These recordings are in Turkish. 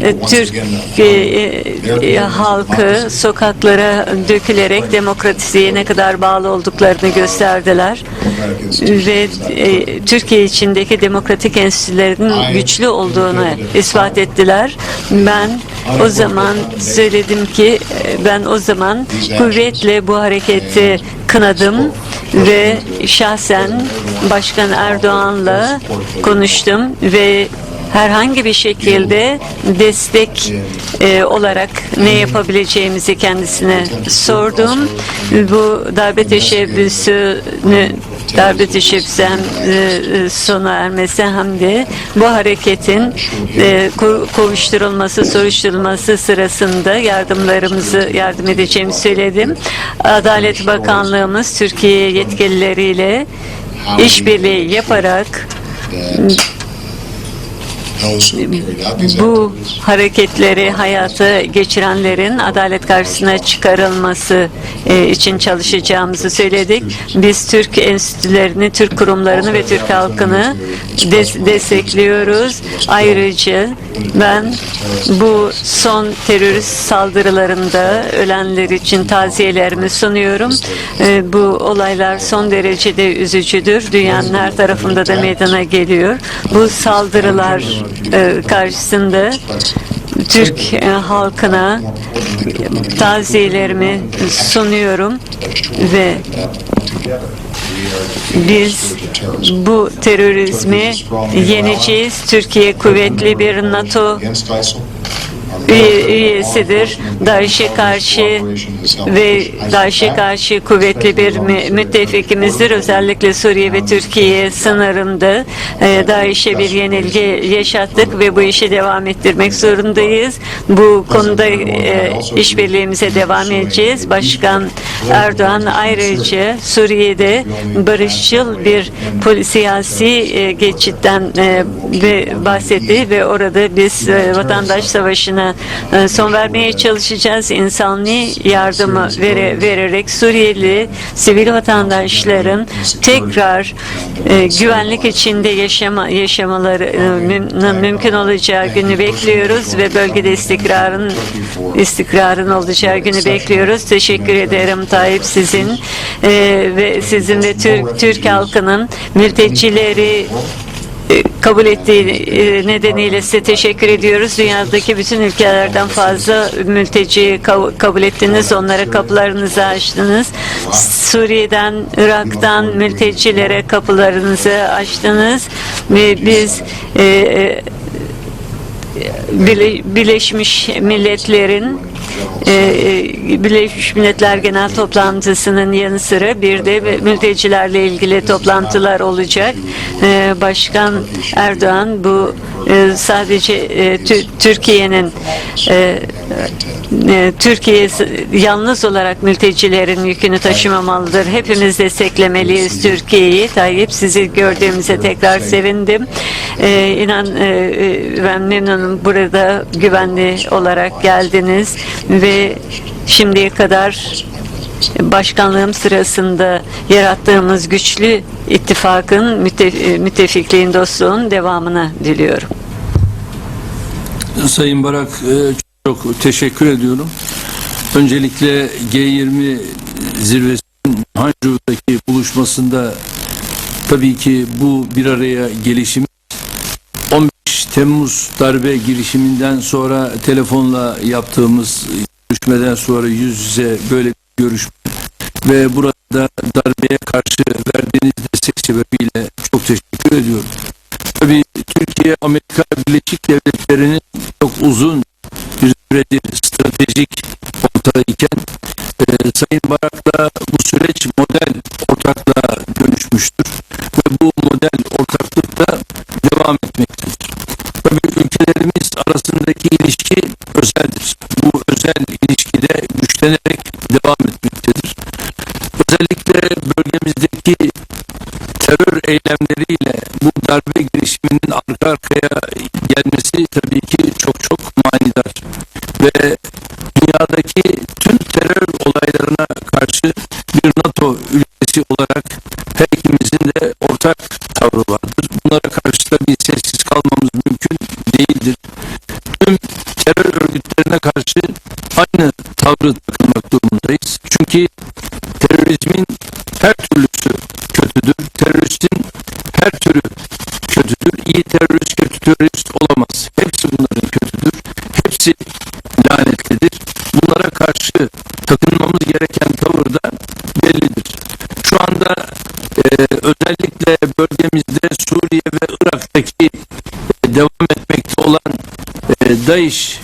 e, Türk e, e, halkı sokaklara dökülerek demokrasiye ne kadar bağlı olduklarını gösterdiler. Ve e, Türkiye içindeki demokratik enstitülerin güçlü olduğunu ispat ettiler. Ben o zaman söyledim ki e, ben o zaman kuvvetle bu hareketi kınadım ve şahsen Başkan Erdoğan'la konuştum ve herhangi bir şekilde destek e, olarak ne yapabileceğimizi kendisine sordum. Bu darbe teşebbüsünü darbe teşebbüsü e, sona ermesi hem de bu hareketin e, ko- kovuşturulması, soruşturulması sırasında yardımlarımızı yardım edeceğimi söyledim. Adalet Bakanlığımız Türkiye yetkilileriyle işbirliği yaparak bu hareketleri hayata geçirenlerin adalet karşısına çıkarılması e, için çalışacağımızı söyledik. Biz Türk enstitülerini, Türk kurumlarını ve Türk halkını des- destekliyoruz. Ayrıca ben bu son terörist saldırılarında ölenler için taziyelerimi sunuyorum. E, bu olaylar son derecede üzücüdür. Dünyanın her tarafında da meydana geliyor. Bu saldırılar e, karşısında Türk e, halkına taziyelerimi sunuyorum ve biz bu terörizmi yeneceğiz. Türkiye kuvvetli bir NATO üyesidir. DAEŞ'e karşı ve DAEŞ'e karşı kuvvetli bir mü- müttefikimizdir. Özellikle Suriye ve Türkiye sınırında e, DAEŞ'e bir yenilgi yaşattık ve bu işi devam ettirmek zorundayız. Bu konuda e, işbirliğimize devam edeceğiz. Başkan Erdoğan ayrıca Suriye'de barışçıl bir siyasi e, geçitten bahsetti ve orada biz vatandaş savaşına e, son vermeye çalışacağız. İnsani yardımı vere, vererek Suriyeli sivil vatandaşların tekrar e, güvenlik içinde yaşama yaşamaları müm- mümkün olacağı günü bekliyoruz ve bölgede istikrarın istikrarın olacağı günü bekliyoruz. Teşekkür ederim Tayyip sizin e, ve sizin ve Türk Türk halkının mültecileri kabul ettiği e, nedeniyle size teşekkür ediyoruz. Dünyadaki bütün ülkelerden fazla mülteci kabul ettiniz. Onlara kapılarınızı açtınız. Suriye'den, Irak'tan mültecilere kapılarınızı açtınız. Ve biz e, e, Birleşmiş Milletler'in Birleşmiş Milletler Genel Toplantısı'nın yanı sıra bir de mültecilerle ilgili toplantılar olacak. E, Başkan Erdoğan bu e, sadece e, Tü- Türkiye'nin e, e, Türkiye yalnız olarak mültecilerin yükünü taşımamalıdır. Hepimiz desteklemeliyiz Türkiye'yi. Tayyip sizi gördüğümüze tekrar sevindim. E, inan e, e, ben memnunum burada güvenli olarak geldiniz ve şimdiye kadar başkanlığım sırasında yarattığımız güçlü ittifakın, mütte- müttefikliğin, dostluğun devamını diliyorum. Sayın Barak e, çok teşekkür ediyorum. Öncelikle G20 zirvesinin Hangzhou'daki buluşmasında tabii ki bu bir araya gelişimi 15 Temmuz darbe girişiminden sonra telefonla yaptığımız görüşmeden sonra yüz yüze böyle bir görüşme ve burada darbeye karşı verdiğiniz destek sebebiyle çok teşekkür ediyorum. Tabii Türkiye Amerika Birleşik Devletleri'nin çok uzun süredir stratejik ortağıyken e, Sayın Barak'la bu süreç model ortaklığa dönüşmüştür ve bu model ortaklıkta devam etmektedir. Tabii ülkelerimiz arasındaki ilişki özeldir. Bu özel ilişkide güçlenerek devam etmektedir. Özellikle bölgemizdeki terör eylemleriyle bu darbe girişiminin arka arkaya gelmesi tabii ki çok çok dünyadaki tüm terör olaylarına karşı bir NATO ülkesi olarak her ikimizin de ortak tavrı vardır. Bunlara karşı tabii sessiz kalmamız mümkün değildir. Tüm örgütlerine karşı aynı tavrı takılmak durumundayız. Çünkü terörizmin her türlüsü kötüdür. Teröristin her türü kötüdür. İyi terörist kötü terörist olamaz. Özellikle bölgemizde Suriye ve Irak'taki e, devam etmekte olan e, DAEŞ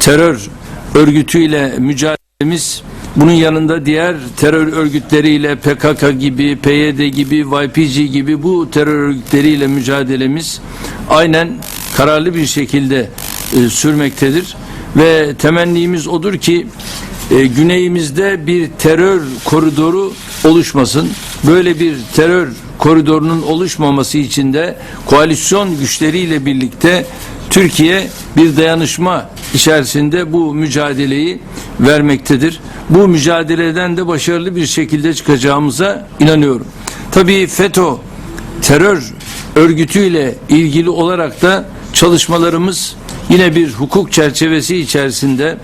terör örgütüyle mücadelemiz bunun yanında diğer terör örgütleriyle PKK gibi, PYD gibi, YPG gibi bu terör örgütleriyle mücadelemiz aynen kararlı bir şekilde e, sürmektedir. Ve temennimiz odur ki e, güneyimizde bir terör koridoru oluşmasın. Böyle bir terör koridorunun oluşmaması için de koalisyon güçleriyle birlikte Türkiye bir dayanışma içerisinde bu mücadeleyi vermektedir. Bu mücadeleden de başarılı bir şekilde çıkacağımıza inanıyorum. Tabii FETÖ terör örgütüyle ilgili olarak da çalışmalarımız yine bir hukuk çerçevesi içerisinde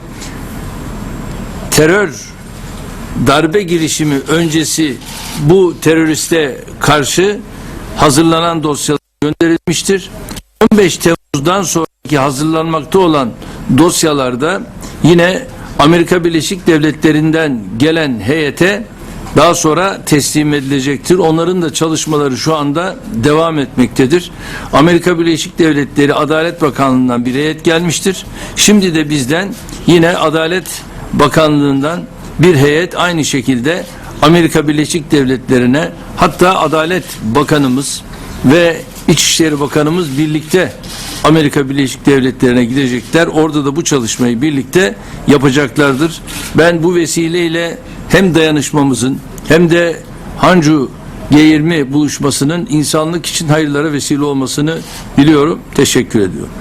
terör darbe girişimi öncesi bu teröriste karşı hazırlanan dosyalar gönderilmiştir. 15 Temmuz'dan sonraki hazırlanmakta olan dosyalarda yine Amerika Birleşik Devletleri'nden gelen heyete daha sonra teslim edilecektir. Onların da çalışmaları şu anda devam etmektedir. Amerika Birleşik Devletleri Adalet Bakanlığı'ndan bir heyet gelmiştir. Şimdi de bizden yine Adalet Bakanlığı'ndan bir heyet aynı şekilde Amerika Birleşik Devletleri'ne hatta Adalet Bakanımız ve İçişleri Bakanımız birlikte Amerika Birleşik Devletleri'ne gidecekler. Orada da bu çalışmayı birlikte yapacaklardır. Ben bu vesileyle hem dayanışmamızın hem de Hancu G20 buluşmasının insanlık için hayırlara vesile olmasını biliyorum. Teşekkür ediyorum.